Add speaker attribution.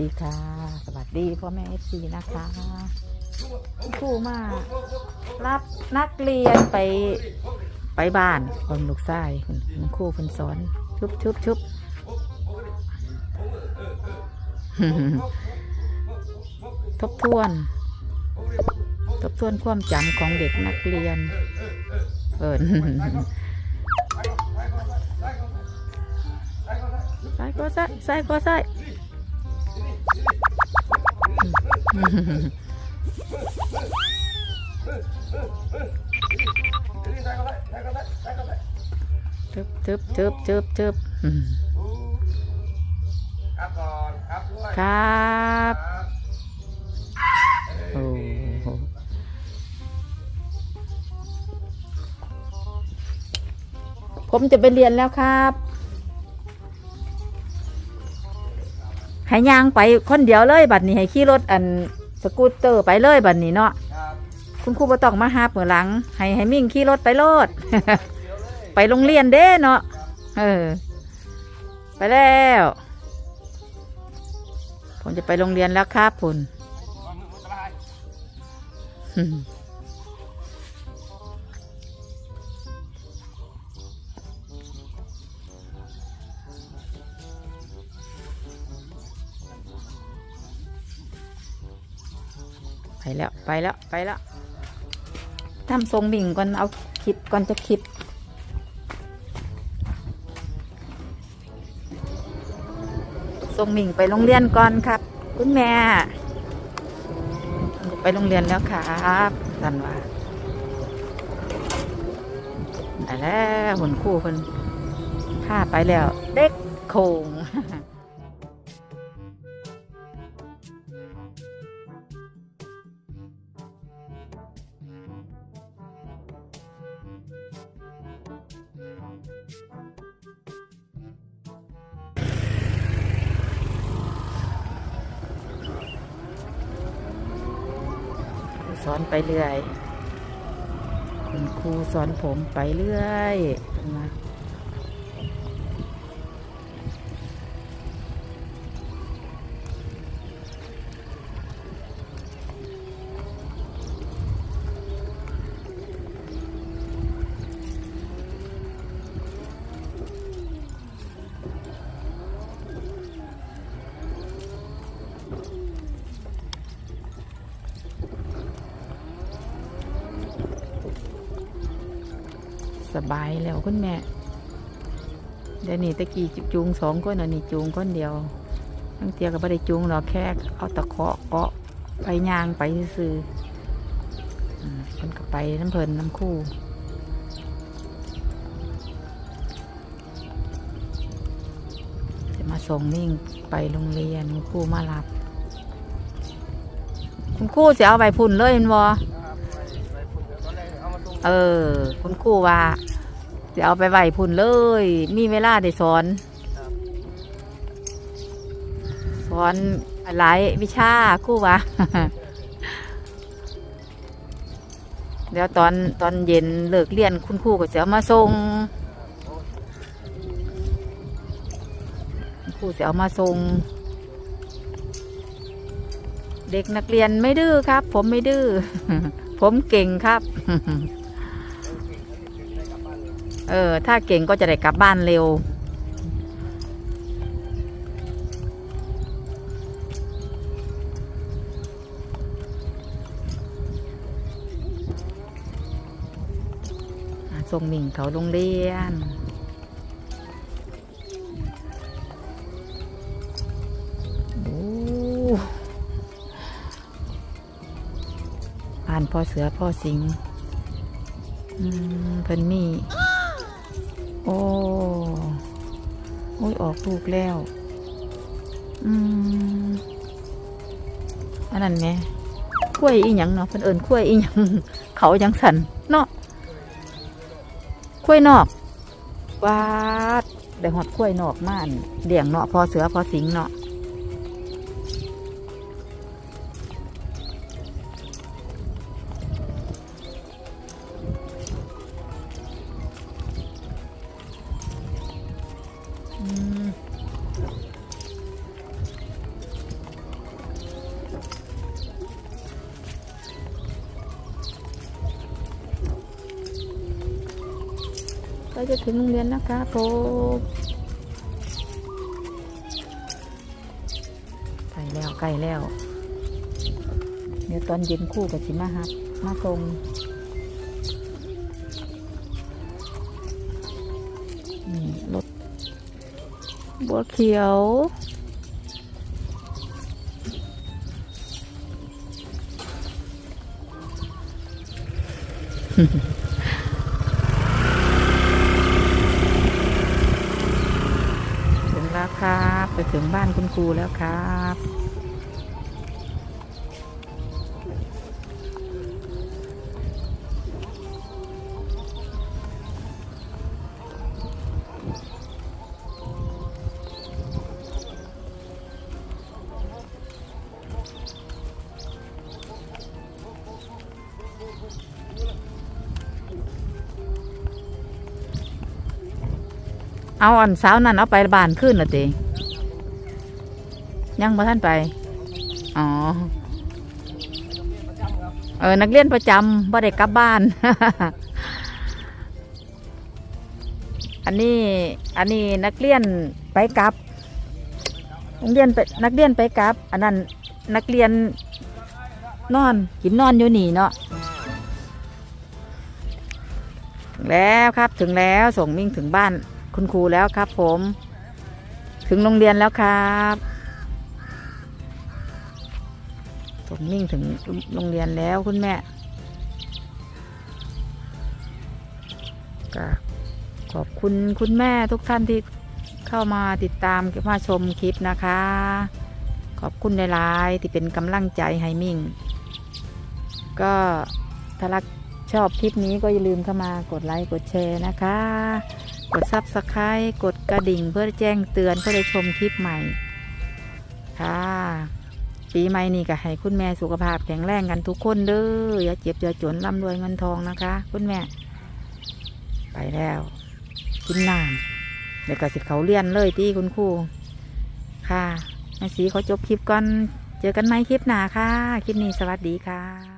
Speaker 1: ดีค่ะ สวัสดีพ่อแม่เอฟซีนะคะครูมา รับนักเรียนไปไปบ้านคนลูกชายคุณคุณครูเพิ่นสอน ชุบชุบชุบทบทวน ทบทวนความจำของเด็กนักเรียนเอินใส่ก็ใส่ใส่ก็ใส่ ทึบทึบทึบทึบทึบ
Speaker 2: ครับ
Speaker 1: โอ้ผมจะไปเรียนแล้วครับ ให้ยางไปคนเดียวเลยบัดนี้ให้ขี่รถอันสกูตเตอร์ไปเลยบัดนี้เนาะ
Speaker 2: ครับ
Speaker 1: คุณครูบ่ต้องมาหาเมื่อหลัง ให้ให้มิ่งขี่รถไปโลด
Speaker 2: เดี๋ยวเลย
Speaker 1: ไปโรงเรียนเด้เนาะเออ ไปแล้วผมจะไปโรงเรียนแล้วครับคุณ แล้วไปแล้วไปแล้วทำทรงบิ่งก่อนเอาคลิปก่อนจะคลิปส่งหมิงไปโรงเรียนก่อนครับ คุณแม่ ไปโรงเรียนแล้วครับสันว่าไปแล้วหุ่นคู่คนพาไปแล้ว เด็กโคง สอนไปเรื่อย คุณครูสอนผมไปเรื่อยนะ สบายแล้วคุณแม่ เดี๋ยวนี้ตะกี้จูงสองคนอันนี้จูงคนเดียวทั้งเตียก็ไม่ได้จูงหรอกแค่เอาตะเคาะเกาะไปย่างไปซื้อๆอืมเพิ่นก็ไปน้ำเพลินน้ำคู่จะมาส่งนิ่งไปโรงเรียนคุณครูมารับคุณครูจะเอาไปพุ่นเลยแมันว
Speaker 2: ครับไปไปฝุ่นเดี๋ยวตอนแรกเอามาตรง
Speaker 1: เออ คุณครูว่า จะเอาไปไหวพุ่นเลย มีเวลาได้สอน
Speaker 2: ครับ
Speaker 1: สอนหลายวิชาครูว่าเดี๋ยวตอนตอนเย็นเลิกเรียนคุณครูก็จะเอามาส่งคุณครูจะเอามาส่งเด็กนักเรียนไม่ดื้อครับ ผมไม่ดื้อผมเก่งครับ เออ ถ้าเก่งก็จะได้กลับบ้านเร็ว ส่งหมิ่งเขาโรงเรียนโอ้ผ่านพ่อเสือพ่อสิงเพิ่นมี โอ้โอ้ยออกลูกแล้ว อืม อันนั้นไงขั้วอีหยังเนาะเพิ่นเอิญขั้วอีหยังเขายังสันเนาะขั้วนอกวาดได้หอดขั้วนอกม่านเดี่ยงเนาะพอเสือพอสิงเนาะ ก็จะถึงโรงเรียนนะคะผมใกล้แล้วใกล้แล้ว เดี๋ยวตอนเย็นคู่กับชิมาฮับมาส่งนี่รถบัวเขียวถึแล้วครับ ไป ถึงบ้านคุณครูแล้วครับเอาอันสาวนั่นเอาไปบ้านขึ้นน่ะติ ยังบ่ท่านไป อ๋อ เออ นักเรียนประจำบ่ได้กลับบ้าน อันนี้ อันนี้นักเรียนไปกลับ นักเรียนไป นักเรียนไปกลับ อันนั้นนักเรียนนอน กินนอนอยู่นี่เนาะถึงแล้วครับ ถึงแล้วส่งมิ่งถึงบ้านคุณครูแล้วครับผม ถึงโรงเรียนแล้วครับ งมิ่งถึงโรงเรียนแล้วคุณแม่ก็ขอบคุณคุณแม่ทุกท่านที่เข้ามาติดตามมาชมคลิปนะคะ ขอบคุณหลายๆที่เป็นกำลังใจให้มิ่ง ก็ถ้ารักชอบคลิปนี้ก็อย่าลืมเข้ามากดไลค์กดแชร์นะคะ กดซับสไครต์กดกระดิ่งเพื่อแจ้งเตือนเพื่อได้ชมคลิปใหม่ค่ะ ปีใหม่นี่ก็ให้คุณแม่สุขภาพแข็งแรงกันทุกคนเด้ออย่าเจ็บอย่าจนร่ำรวยเงินทองนะคะ คุณแม่ ไปแล้วกินน้ำเดี๋ยวก็สิเขาเลี่ยนเลยที่คุณครูค่ะแม่สีเขาจบคลิปก่อน เจอกันไหมคลิปหน้าค่ะ คลิปนี้สวัสดีค่ะ